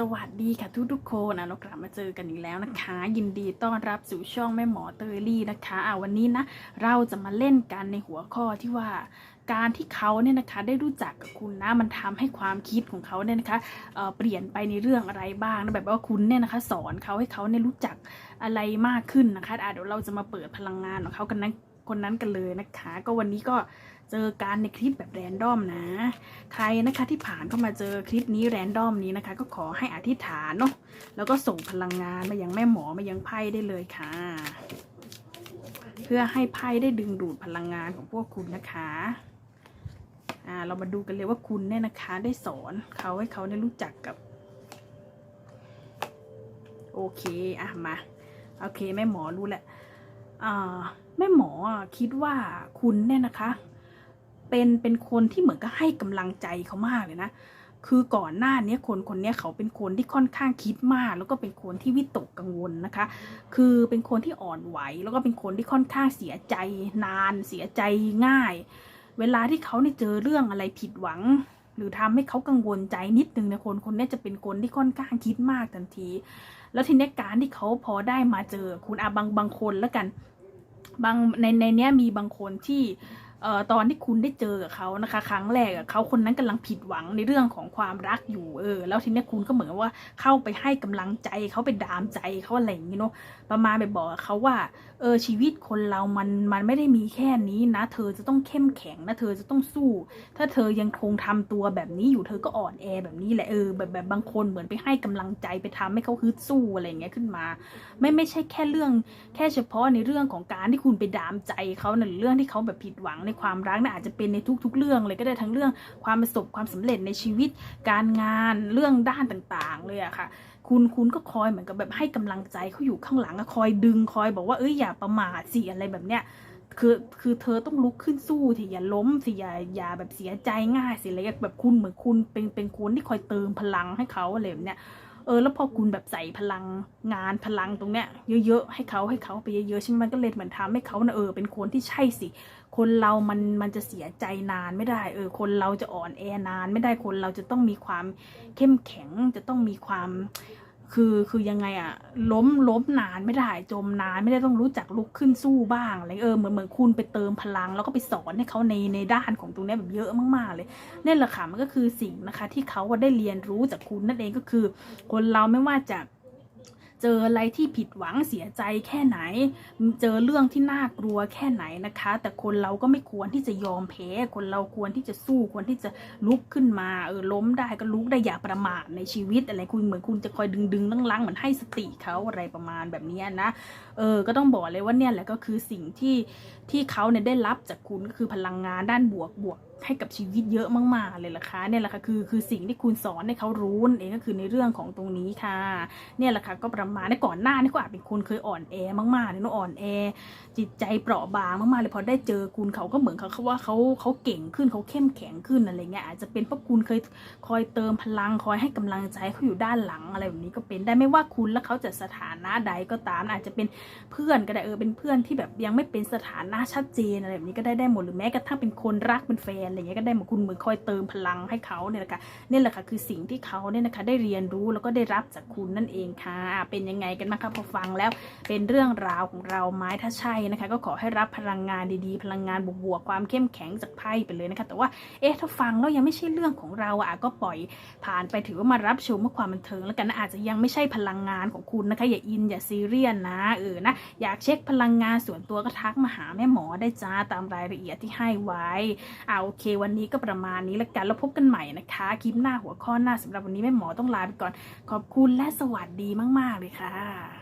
สวัสดีค่ะทุกทุกๆคนนะเรากลับมาเจอกันอีกแล้วนะคะ ยินดีต้อนรับสู่ช่องแม่หมอเตยลี่นะคะอ่าวันนี้นะเราจะมาเล่นกันในหัวข้อที่ว่า การที่เขาเนี่ยนะคะได้รู้จักกับคุณนะมันทำให้ความคิดของเขาเนี่ยนะคะเเปลี่ยนไปในเรื่องอะไรบ้างนะแบบว่าคุณเนี่ยนะคะ สอนเขาให้เขาเนี่ยรู้จักอะไรมากขึ้นนะคะอะเดี๋ยวเราจะมาเปิดพลังงานของเขากันนะ คนนั้นกันเลยนะคะ ก็วันนี้ก็เจอการในคลิปแบบแรนดอมนะ ใครนะคะที่ผ่านเข้ามาเจอคลิปนี้แรนดอมนี้นะคะ ก็ขอให้อธิษฐานเนาะแล้วก็ส่งพลังงานมายังแม่หมอมายังไพ่ได้เลยค่ะ เพื่อให้ไพ่ได้ดึงดูดพลังงานของพวกคุณนะคะอ่าเรามาดูกันเลยว่าคุณเนี่ยนะคะ ได้สอนเขาให้เขาได้รู้จักกับโอเค อะ มา โอเค แม่หมอรู้แหละ แม่หมอคิดว่าคุณเนี่ยนะคะ เป็นเป็นคนที่เหมือนกับให้กำลังใจเขามากเลยนะคือก่อนหน้านี้คนคนนี้เขาเป็นคนที่ค่อนข้างคิดมาก แล้วก็เป็นคนที่วิตกกังวลนะคะ คือเป็นคนที่อ่อนไหว แล้วก็เป็นคนที่ค่อนข้างเสียใจนาน เสียใจง่าย เวลาที่เขาเนี่ยเจอเรื่องอะไรผิดหวัง หรือทำให้เขากังวลใจนิดนึงนะคนคนนี้จะเป็นคนที่ค่อนข้างคิดมากทันที แล้วทีนี้การที่เขาพอได้มาเจอคุณอาบางบางคนแล้วกันบางในในเนี้ยมีบางคนที่ ตอนที่คุณได้เจอกับเขานะคะ ครั้งแรกเขาคนนั้นกำลังผิดหวังในเรื่องของความรักอยู่เออ แล้วทีนี้คุณก็เหมือนว่าเข้าไปให้กำลังใจเขาไปดามใจเขาอะไรอย่างงี้เนาะประมาณไปบอกเขาว่าเออชีวิตคนเรามันมันไม่ได้มีแค่นี้นะ เธอจะต้องเข้มแข็งนะ เธอจะต้องสู้ ถ้าเธอยังคงทำตัวแบบนี้อยู่เธอก็อ่อนแอแบบนี้แหละเออแบบแบบบางคนเหมือนไปให้กำลังใจไปทำให้เขาฮึดสู้อะไรอย่างเงี้ยขึ้นมา ไม่ไม่ใช่แค่เรื่องแค่เฉพาะในเรื่องของการที่คุณไปดามใจเขานะหรือเรื่องที่เขาแบบผิดหวังในความรักนะอาจจะเป็นในทุก ๆ เรื่องเลยก็ได้ทั้งเรื่องความประสบความสำเร็จในชีวิต การงานเรื่องด้านต่างๆ เลยอะค่ะคุณคุณก็คอยเหมือนกับแบบให้กำลังใจเขาอยู่ข้างหลังอะคอยดึงคอยบอกว่าเอ้ยอย่าประมาทสิอะไรแบบเนี้ยคือคือเธอต้องลุกขึ้นสู้สิอย่าล้มสิอย่าอย่าแบบเสียใจง่ายสิอะไรแบบคุณเหมือนคุณเป็นเป็นคนที่คอยเติมพลังให้เขาอะไรแบบเนี้ย เออแล้วพอคุณแบบใส่พลังงานพลังตรงเนี้ยเยอะๆให้เขาให้เขาไปเยอะๆใช่ไหมมันก็เลยเหมือนทำให้เขานะเออเป็นคนที่ใช่สิ คนเรามันมันจะเสียใจนานไม่ได้ เออ คนเราจะอ่อนแอนานไม่ได้คนเราจะต้องมีความเข้มแข็งจะต้องมีความ คือคือยังไงอะล้มล้มนานไม่ได้จมนานไม่ได้ต้องรู้จักลุกขึ้นสู้บ้างอะไรเออเหมือนเหมือนคุณไปเติมพลัง แล้วก็ไปสอนให้เขาในในด้านของตรงนี้แบบเยอะมากๆเลยนี่แหละค่ะมันก็คือสิ่งนะคะที่เขาได้เรียนรู้จากคุณนั่นเองก็คือ คนเราไม่ว่าจะเจออะไรที่ผิดหวังเสียใจแค่ไหน เจอเรื่องที่น่ากลัวแค่ไหนนะคะ แต่คนเราก็ไม่ควรที่จะยอมแพ้ คนเราควรที่จะสู้ควรที่จะลุกขึ้นมาเออล้มได้ก็ลุกได้อย่าประมาทในชีวิตอะไรคุณเหมือนคุณจะคอยดึงดึงลังลังเหมือนให้สติเขาอะไรประมาณแบบนี้นะเออก็ต้องบอกเลยว่าเนี่ยแหละก็คือสิ่งที่ที่เขาเนี่ยได้รับจากคุณก็คือพลังงานด้านบวกบวกให้กับชีวิตเยอะมากๆเลยล่ะคะเนี่ยแหละค่ะคือคือสิ่งที่คุณสอนให้เขารู้นั่นเองก็คือในเรื่องของตรงนี้ค่ะ เนี่ยแหละค่ะก็ประมาณในก่อนหน้านี่ก็อาจเป็นคนเคยอ่อนแอมากๆเลยเนอะอ่อนแอ จิตใจเปราะบางมากๆเลยพอได้เจอคุณเขาก็เหมือนเขาเขาว่าเขาเขาเก่งขึ้นเขาเข้มแข็งขึ้นอะไรเงี้ยอาจจะเป็นเพราะคุณเคยคอยเติมพลังคอยให้กำลังใจเขาอยู่ด้านหลังอะไรแบบนี้ก็เป็นได้ไม่ว่าคุณและเขาจะสถานะใดก็ตาม อาจจะเป็นเพื่อนก็ได้เออเป็นเพื่อนที่แบบยังไม่เป็นสถานะชัดเจนอะไรแบบนี้ก็ได้ได้หมดหรือแม้กระทั่งเป็นคนรักเป็นแฟนอะไรเงี้ยก็ได้หมดคุณเหมือนคอยเติมพลังให้เขาเนี่ยแหละค่ะนี่แหละค่ะคือสิ่งที่เขาเนี่ยนะคะได้เรียนรู้แล้วก็ได้รับจากคุณนั่นเองค่ะ เป็นยังไงกันบ้างคะพอฟังแล้วเป็นเรื่องราวของเราไหม้ถ้าใช่นะคะ ก็ขอให้รับพลังงานดีๆ พลังงานบวกๆความเข้มแข็งจากไพ่ไปเลยนะคะ แต่ว่าเอ๊ะถ้าฟังแล้วยังไม่ใช่เรื่องของเราอะก็ปล่อยผ่านไปถือว่ามารับชมเพื่อความบันเทิงแล้วกันนะอาจจะยังไม่ใช่พลังงานของคุณนะคะ อย่าอินอย่าซีเรียสนะเออนะอยากเช็คพลังงานส่วนตัวก็ทักมาหาแม่หมอได้จ้าตามรายละเอียดที่ให้ไว้อ่าโอเค วันนี้ก็ประมาณนี้แล้วกันแล้วพบกันใหม่นะคะ คลิปหน้าหัวข้อหน้าสำหรับวันนี้แม่หมอต้องลาไปก่อน ขอบคุณและสวัสดีมาก ๆ เลยค่ะ